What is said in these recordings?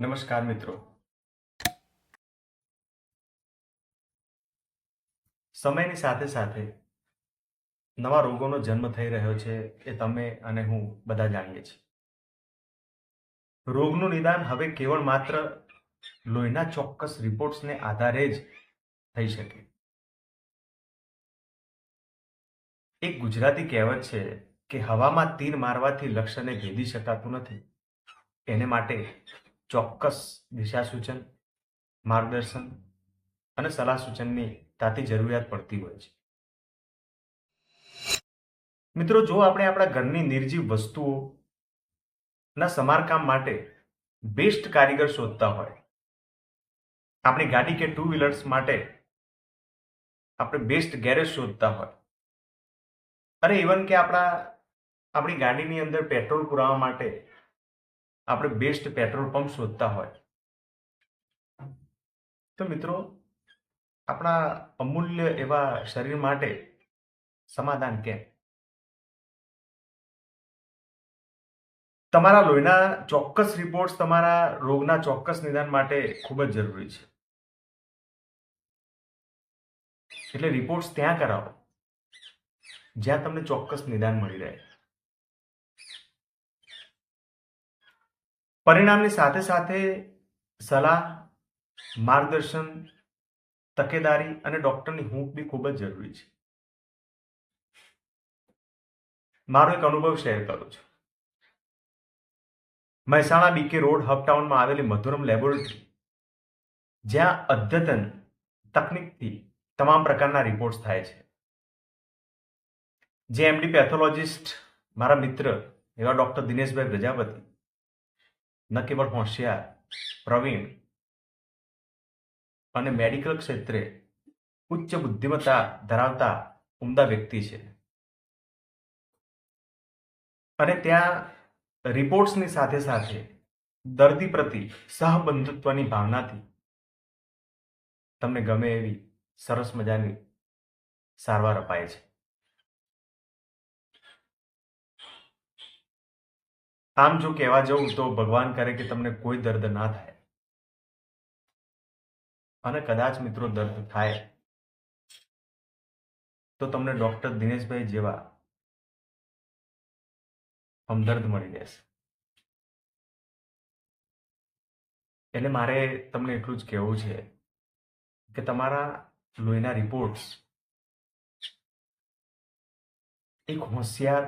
નમસ્કાર મિત્રો. સમયની સાથે સાથે નવા રોગોનો જન્મ થઈ રહ્યો છે એ તમે અને હું બધા જાણીએ છીએ. રોગનું નિદાન હવે કેવળ માત્ર લોહીના ચોક્કસ રિપોર્ટ્સને આધારે જ થઈ શકે. એક ગુજરાતી કહેવત છે કે હવામાં તીર મારવાથી લક્ષ્યને ભેદી શકાતું નથી. એને માટે ચોક્કસ દિશા સૂચન માર્ગદર્શન અને સલાહ સૂચનની તાતી જરૂરિયાત પડતી હોય છે. મિત્રો, જો આપણે આપણા ઘરની નિર્જીવ વસ્તુઓ ના સમારકામ માટે બેસ્ટ કારીગર શોધતા હોય, આપણી ગાડી કે ટુ વ્હીલર્સ માટે આપણે બેસ્ટ ગેરેજ શોધતા હોય અરે ઇવન કે આપણા, આપણી ગાડીની અંદર પેટ્રોલ પુરાવા માટે આપણે બેસ્ટ પેટ્રોલ પંપ શોધતા હોય. તો મિત્રો, આપણા અમૂલ્ય એવા શરીર માટે સમાધાન કેમ? તમારા લોહીના ચોક્કસ રિપોર્ટ્સ તમારા રોગના ચોક્કસ નિદાન માટે ખૂબ જ જરૂરી છે. એટલે રિપોર્ટ્સ ત્યાં કરાવો, જ્યાં તમને ચોક્કસ નિદાન મળી રહે. પરિણામની સાથે સાથે સલાહ, માર્ગદર્શન, તકેદારી અને ડોક્ટરની હૂંફ બી ખૂબ જ જરૂરી છે. મારો એક અનુભવ શેર કરું છું. મહેસાણા બીકે રોડ હપટાઉનમાં આવેલી મધુરમ લેબોરેટરી જ્યાં અદ્યતન તકનિકથી તમામ પ્રકારના રિપોર્ટ્સ થાય છે. જે એમડી પેથોલોજિસ્ટ મારા મિત્ર એવા ડોક્ટર દિનેશભાઈ પ્રજાપતિ ન કેવળ હોશિયાર પ્રવીણ અને મેડિકલ ક્ષેત્રે ઉચ્ચ બુદ્ધિમત્તા ધરાવતા ઉમદા વ્યક્તિ છે. અને ત્યાં રિપોર્ટ્સની સાથે સાથે દર્દી પ્રતિ સહબંધુત્વની ભાવનાથી તમને ગમે એવી સરસ મજાની સારવાર અપાય છે. આમ જો કહેવા જવું તો ભગવાન કરે કે તમને કોઈ દર્દ ના થાય. અને કદાચ મિત્રો દર્દ થાય. તો તમને ડોક્ટર દિનેશભાઈ જેવા હમદર્દ મળી જશે એટલે મારે તમને એટલું જ કહેવું છે કે તમારા લોહીના રિપોર્ટ્સ એક હોશિયાર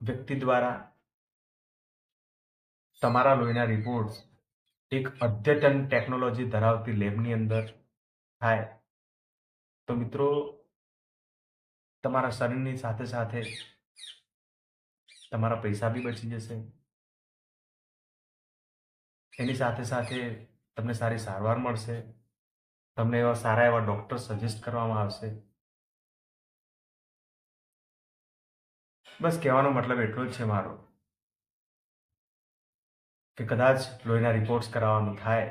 વ્યક્તિ દ્વારા તમારા લોહીના રિપોર્ટ્સ એક અદ્યતન ટેકનોલોજી ધરાવતી લેબની અંદર થાય. તો મિત્રો, તમારા શરીરની સાથે સાથે તમારા પૈસા બી બચી જશે. એની સાથે સાથે તમને સારી સારવાર મળશે. તમને એવા સારા એવા ડોક્ટર સજેસ્ટ કરવામાં આવશે. બસ કહેવાનો મતલબ એટલો જ છે મારો. કે કદાચ લોહીના રિપોર્ટ્સ કરાવવાનું થાય,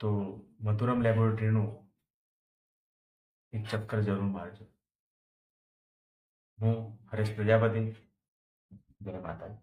તો મધુરમ લેબોરેટરીનું એક ચક્કર જરૂર મારજો. હું હરેશ પ્રજાપતિ, જય માતાજી.